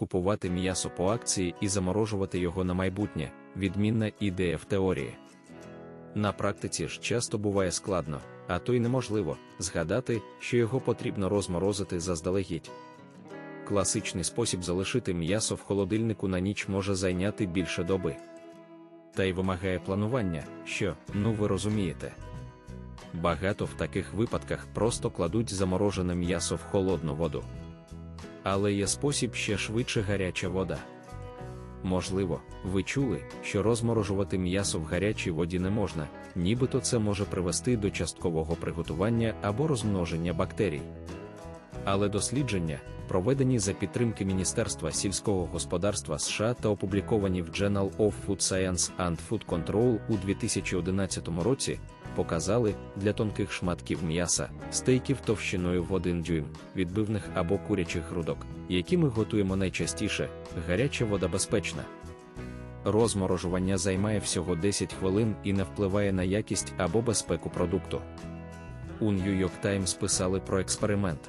купувати м'ясо по акції і заморожувати його на майбутнє відмінна ідея в теорії. На практиці ж часто буває складно, а то й неможливо згадати, що його потрібно розморозити заздалегідь. Класичний спосіб залишити м'ясо в холодильнику на ніч може зайняти більше доби. Та й вимагає планування, що, ну ви розумієте. Багато в таких випадках просто кладуть заморожене м'ясо в холодну воду. Але є спосіб ще швидше гаряча вода. Можливо, ви чули, що розморожувати м'ясо в гарячій воді не можна, нібито це може привести до часткового приготування або розмноження бактерій. Але дослідження, проведені за підтримки Міністерства сільського господарства США та опубліковані в Journal of Food Science and Food Control у 2011 році, показали для тонких шматків м'яса, стейків товщиною в 1 дюйм, відбивних або курячих грудок, які ми готуємо найчастіше, гаряча вода безпечна. Розморожування займає всього 10 хвилин і не впливає на якість або безпеку продукту. У New York Times писали про експеримент.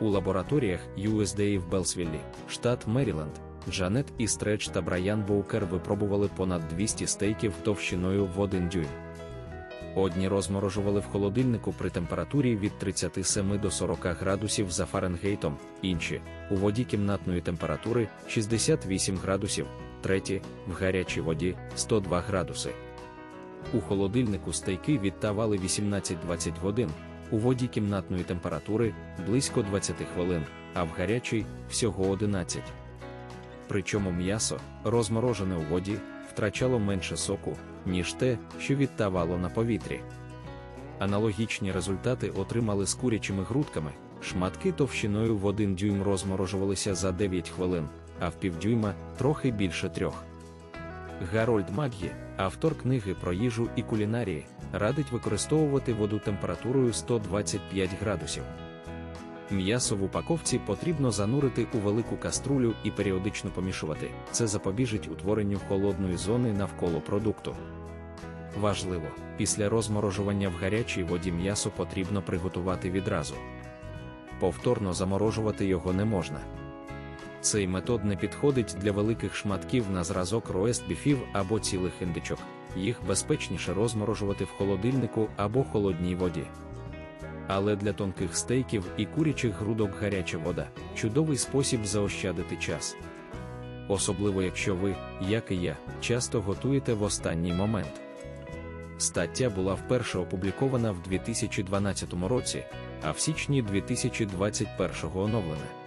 У лабораторіях USDA в Белсвіллі, штат Меріленд, Джанет і Стреч та Брайан Боукер випробували понад 200 стейків товщиною в 1 дюйм. Одні розморожували в холодильнику при температурі від 37 до 40 градусів за Фаренгейтом, інші у воді кімнатної температури 68 градусів, треті в гарячій воді 102 градуси. У холодильнику стейки відтавали 18-20 годин, у воді кімнатної температури близько 20 хвилин, а в гарячій всього 11. Причому м'ясо, розморожене у воді, втрачало менше соку, ніж те, що відтавало на повітрі. Аналогічні результати отримали з курячими грудками, шматки товщиною в 1 дюйм розморожувалися за 9 хвилин, а в півдюйма трохи більше трьох. Гарольд Маггі, автор книги про їжу і кулінарії, радить використовувати воду температурою 125 градусів. М'ясо в упаковці потрібно занурити у велику каструлю і періодично помішувати. Це запобіжить утворенню холодної зони навколо продукту. Важливо, після розморожування в гарячій воді м'ясо потрібно приготувати відразу. Повторно заморожувати його не можна. Цей метод не підходить для великих шматків на зразок роест-біфів або цілих індичок. Їх безпечніше розморожувати в холодильнику або холодній воді. Але для тонких стейків і курячих грудок гаряча вода чудовий спосіб заощадити час. Особливо якщо ви, як і я, часто готуєте в останній момент. Стаття була вперше опублікована в 2012 році, а в січні 2021 оновлена.